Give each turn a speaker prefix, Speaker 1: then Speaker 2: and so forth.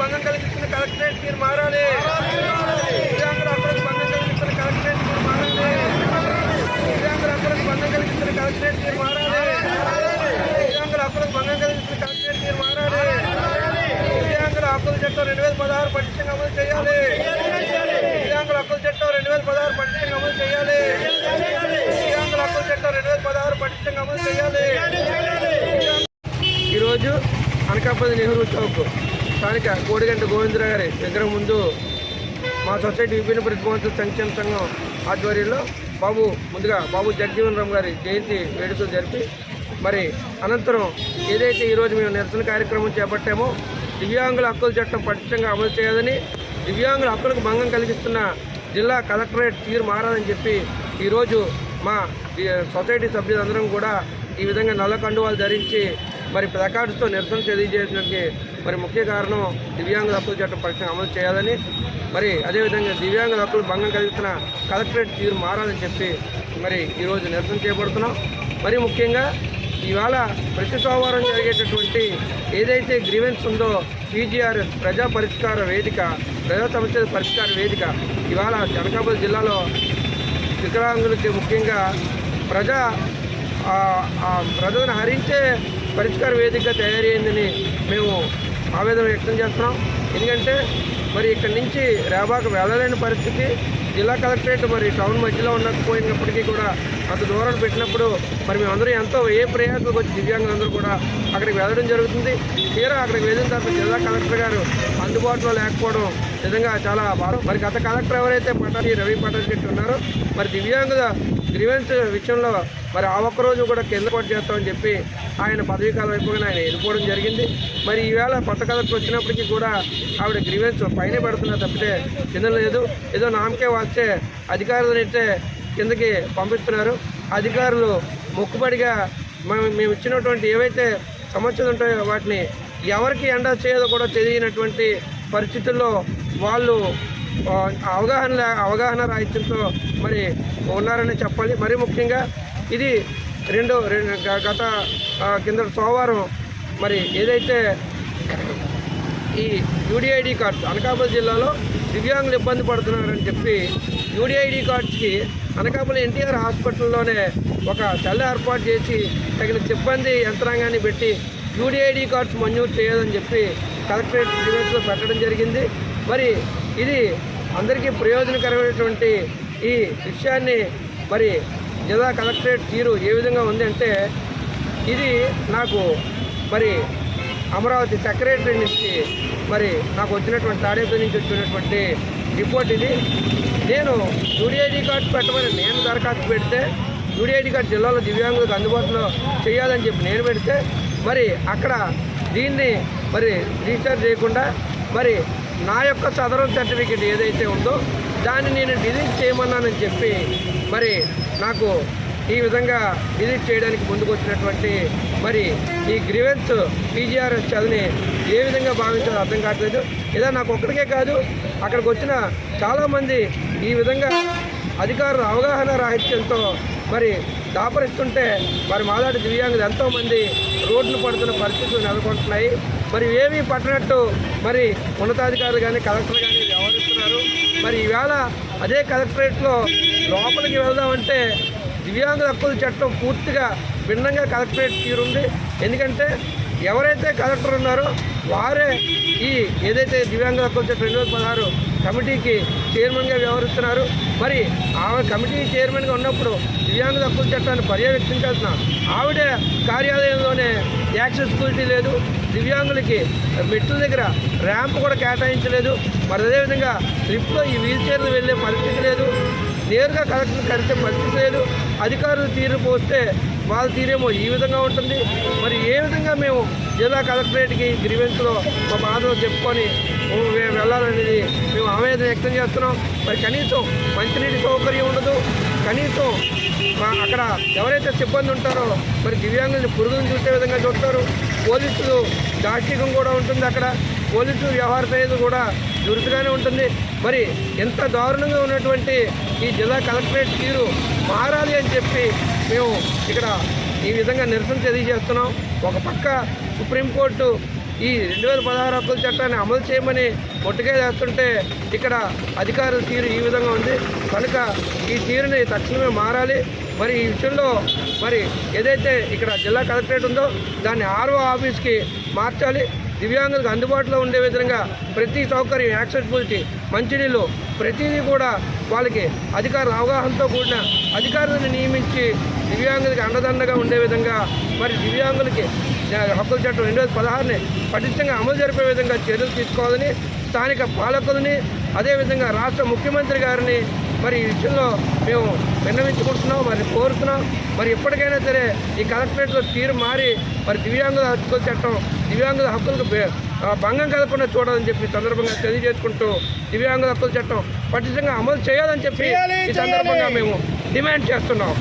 Speaker 1: భంగం కలిగిస్తున్న కలెక్టరేట్ మీరు మారాలి. దివ్యాంగుల హక్కులకు భంగం కలిగిస్తున్న కలెక్టరేట్ మారాలి. దివ్యాంగుల హక్కులకు భంగం కలిగిస్తున్న కలెక్టరేట్ మారాలి. దివ్యాంగుల హక్కులకు భంగం కలిగిస్తున్న కలెక్టరేట్ మారాలి. దివ్యాంగుల హక్కుల చట్టం రెండు వేల పదహారు పటిష్టంగా అమలు చేయాలి. దివ్యాంగుల హక్కుల చట్టం రెండు వేల పదహారు పటిష్టంగా అమలు చేయాలి. దివ్యాంగుల హక్కుల చట్టం రెండు వేల పదహారు పటిష్టంగా అమలు చేయాలి. ఈరోజు అనకాపల్లి నెహ్రూ చౌక్ స్థానిక కోడిగంట గోవిందరావు గారి విగ్రహం ముందు మా సొసైటీ విభిన్న ప్రతిభావంతుల సంక్షేమ సంఘం ఆధ్వర్యంలో బాబు ముందుగా బాబు జగజీవన్ రామ్ గారి జయంతి వేడుకలు జరిపి మరి అనంతరం ఏదైతే ఈరోజు మేము నిరసన కార్యక్రమం చేపట్టామో దివ్యాంగుల హక్కుల చట్టం పటిష్టంగా అమలు చేయాలని దివ్యాంగుల హక్కులకు భంగం కలిగిస్తున్న జిల్లా కలెక్టరేట్ తీరు మారాలని చెప్పి ఈరోజు మా సొసైటీ సభ్యులందరం కూడా ఈ విధంగా నల్ల కండువాలు ధరించి మరి ప్లకార్డ్స్తో నిరసన తెలియజేయడానికి మరి ముఖ్య కారణం దివ్యాంగుల హక్కుల చట్టం పరీక్ష అమలు చేయాలని మరి అదేవిధంగా దివ్యాంగుల హక్కులు భంగం కలిగిస్తున్న కలెక్టరేట్ తీరు మారాలని చెప్పి మరి ఈరోజు నిరసన చేపడుతున్నాం మరి ముఖ్యంగా ఇవాళ ప్రతి సోమవారం జరిగేటటువంటి ఏదైతే గ్రీవెన్స్ ఉందో పీజీఆర్ ప్రజా పరిష్కార వేదిక ప్రజా సమస్యల పరిష్కార వేదిక ఇవాళ అనకాపల్లి జిల్లాలో వికలాంగులకి ముఖ్యంగా ప్రజా ఆ ప్రజలను హరించే పరిష్కార వేదిక తయారైందని మేము ఆవేదన వ్యక్తం చేస్తున్నాం. ఎందుకంటే మరి ఇక్కడి నుంచి రేబాకు వెళ్ళలేని పరిస్థితి. జిల్లా కలెక్టరేట్ మరి టౌన్ మధ్యలో ఉండకపోయినప్పటికీ కూడా అంత దూరం పెట్టినప్పుడు మరి మేమందరూ ఎంతో ఏ ప్రయాసాలకు వచ్చి దివ్యాంగులందరూ కూడా అక్కడికి వెళ్ళడం జరుగుతుంది. తీరా అక్కడికి వెళ్ళిన తర్వాత జిల్లా కలెక్టర్ గారు అందుబాటులో లేకపోవడం నిజంగా చాలా బాధ. మరి గత కలెక్టర్ ఎవరైతే పటాని రవి పటాలి చెట్టు ఉన్నారో మరి దివ్యాంగుల గ్రీవెన్స్ విషయంలో మరి ఆ ఒక్క రోజు కూడా కింద పాటు చేస్తామని చెప్పి ఆయన పదవీ అయిపోయిన ఆయన వెళ్ళిపోవడం జరిగింది. మరి ఈవేళ కొత్త కలెక్టర్ వచ్చినప్పటికీ కూడా ఆవిడ గ్రీవెన్స్ పైన పెడుతున్నా తప్పితే కింద లేదు. ఏదో నామకే వాస్తే అధికారులను అయితే కిందకి పంపిస్తున్నారు. అధికారులు మొక్కుబడిగా మేము మేము ఇచ్చినటువంటి ఏవైతే సమస్యలు ఉంటాయో వాటిని ఎవరికి ఎండ చేయదో కూడా తెలియనటువంటి పరిస్థితుల్లో వాళ్ళు అవగాహన లే- అవగాహన రాహిత్యంతో మరి ఉన్నారని చెప్పాలి. మరి ముఖ్యంగా ఇది రెండో రెండు గత కింద సోమవారం మరి ఏదైతే ఈ యూడిఐడి కార్డ్స్ అనకాపల్లి జిల్లాలో దివ్యాంగులు ఇబ్బంది పడుతున్నారని చెప్పి యూడిఐడి కార్డ్స్కి అనకాపల్లి ఎన్టీఆర్ హాస్పిటల్లోనే ఒక సెల్ ఏర్పాటు చేసి తగిన సిబ్బంది యంత్రాంగాన్ని పెట్టి యూడిఐడి కార్డ్స్ మంజూరు చేయాలని చెప్పి కలెక్టరేట్ డివైస్లో పెట్టడం జరిగింది. మరి ఇది అందరికీ ప్రయోజనకరమైనటువంటి ఈ విషయాన్ని మరి జిల్లా కలెక్టరేట్ తీరు ఏ విధంగా ఉంది అంటే ఇది నాకు మరి అమరావతి సెక్రటరీ నుంచి మరి నాకు వచ్చినటువంటి తాడేపల్లి నుంచి వచ్చినటువంటి రిపోర్ట్ ఇది. నేను యూడిఐడి కార్డు పెట్టమని నేను దరఖాస్తు పెడితే యూడిఐడి కార్డు జిల్లాలో దివ్యాంగులకు అందుబాటులో చేయాలని చెప్పి నేను పెడితే మరి అక్కడ దీన్ని మరి రిజిస్టర్ చేయకుండా మరి నా యొక్క సదరం సర్టిఫికేట్ ఏదైతే ఉందో దాన్ని నేను డిలీట్ చేయమన్నానని చెప్పి మరి నాకు ఈ విధంగా డిలీట్ చేయడానికి ముందుకు వచ్చినటువంటి మరి ఈ గ్రీవెన్స్ పీజీఆర్ఎస్ చదిని ఏ విధంగా భావించాలో అర్థం కావట్లేదు. ఇలా నాకు ఒక్కడికే కాదు అక్కడికి వచ్చిన చాలామంది ఈ విధంగా అధికారుల అవగాహన రాహిత్యంతో మరి దాపరిస్తుంటే మరి మాలాంటి దివ్యాంగులు ఎంతోమంది రోడ్లు పడుతున్న పరిస్థితులు నెలకొంటున్నాయి. మరి ఏమీ పట్టనట్టు మరి ఉన్నతాధికారులు కానీ కలెక్టర్ కానీ వ్యవహరిస్తున్నారు. మరి ఈవేళ అదే కలెక్టరేట్లో లోపలికి వెళ్దామంటే దివ్యాంగుల హక్కుల చట్టం పూర్తిగా భిన్నంగా కలెక్టరేట్ తీరుంది ఎందుకంటే ఎవరైతే కలెక్టర్ ఉన్నారో వారే ఈ ఏదైతే దివ్యాంగుల హక్కుల చట్టం రెండు వేల పదహారు కమిటీకి చైర్మన్గా వ్యవహరిస్తున్నారు. మరి ఆమె కమిటీ చైర్మన్గా ఉన్నప్పుడు దివ్యాంగుల హక్కుల చట్టాన్ని పర్యవేక్షించాల్సిన ఆవిడ కార్యాలయంలోనే యాక్సెసిబిలిటీ లేదు. దివ్యాంగులకి మెట్ల దగ్గర ర్యాంప్ కూడా కేటాయించలేదు. మరి అదేవిధంగా లిఫ్ట్లో ఈ వీల్ చైర్లు వెళ్ళే పరిస్థితి లేదు. నేరుగా కలెక్టర్ కలిసే పరిస్థితి లేదు. అధికారులు తీరు పోస్తే వాళ్ళ తీరేమో ఈ విధంగా ఉంటుంది. మరి ఏ విధంగా మేము జిల్లా కలెక్టరేట్కి గ్రీవెన్స్లో మా బాధలు చెప్పుకొని మేము వెళ్ళాలనేది మేము ఆవేదన వ్యక్తం చేస్తున్నాం. మరి కనీసం మంచినీటి సౌకర్యం ఉండదు. కనీసం మా అక్కడ ఎవరైతే సిబ్బంది ఉంటారో మరి దివ్యాంగులను పురుగులను చూసే విధంగా చూస్తారు. పోలీసులు దాష్టికం కూడా ఉంటుంది అక్కడ. పోలీసు వ్యవహార సైజు కూడా దురుసుగానే ఉంటుంది. మరి ఎంత దారుణంగా ఉన్నటువంటి ఈ జిల్లా కలెక్టరేట్ తీరు మారాలి అని చెప్పి మేము ఇక్కడ ఈ విధంగా నిరసన తెలియజేస్తున్నాం. ఒక పక్క సుప్రీంకోర్టు ఈ రెండు వేల పదహారు హక్కుల చట్టాన్ని అమలు చేయమని ఒట్టుగా చేస్తుంటే ఇక్కడ అధికారుల తీరు ఈ విధంగా ఉంది. కనుక ఈ తీరుని తక్షణమే మారాలి. మరి ఈ విషయంలో మరి ఏదైతే ఇక్కడ జిల్లా కలెక్టరేట్ ఉందో దాన్ని ఆర్ఓ ఆఫీస్కి మార్చాలి. దివ్యాంగులకు అందుబాటులో ఉండే విధంగా ప్రతి సౌకర్యం యాక్సెసిబిలిటీ మంచినీళ్ళు ప్రతిదీ కూడా వాళ్ళకి అధికారుల అవగాహనతో కూడిన అధికారులను నియమించి దివ్యాంగులకి అండదండగా ఉండే విధంగా మరి దివ్యాంగులకి హక్కుల చట్టం రెండు వేల పదహారుని పటిష్టంగా అమలు జరిపే విధంగా చర్యలు తీసుకోవాలని స్థానిక పాలకులని అదేవిధంగా రాష్ట్ర ముఖ్యమంత్రి గారిని మరి ఈ విషయంలో మేము విన్నవించుకుంటున్నాం మరి కోరుతున్నాం. మరి ఎప్పటికైనా సరే ఈ కలెక్టరేట్లో తీరు మారి మరి దివ్యాంగుల హక్కుల చట్టం దివ్యాంగుల హక్కులకు భంగం కలగకుండా చూడాలని చెప్పి సందర్భంగా తెలియజేసుకుంటూ దివ్యాంగుల హక్కుల చట్టం పటిష్టంగా అమలు చేయాలని చెప్పి ఈ సందర్భంగా మేము డిమాండ్ చేస్తున్నాం.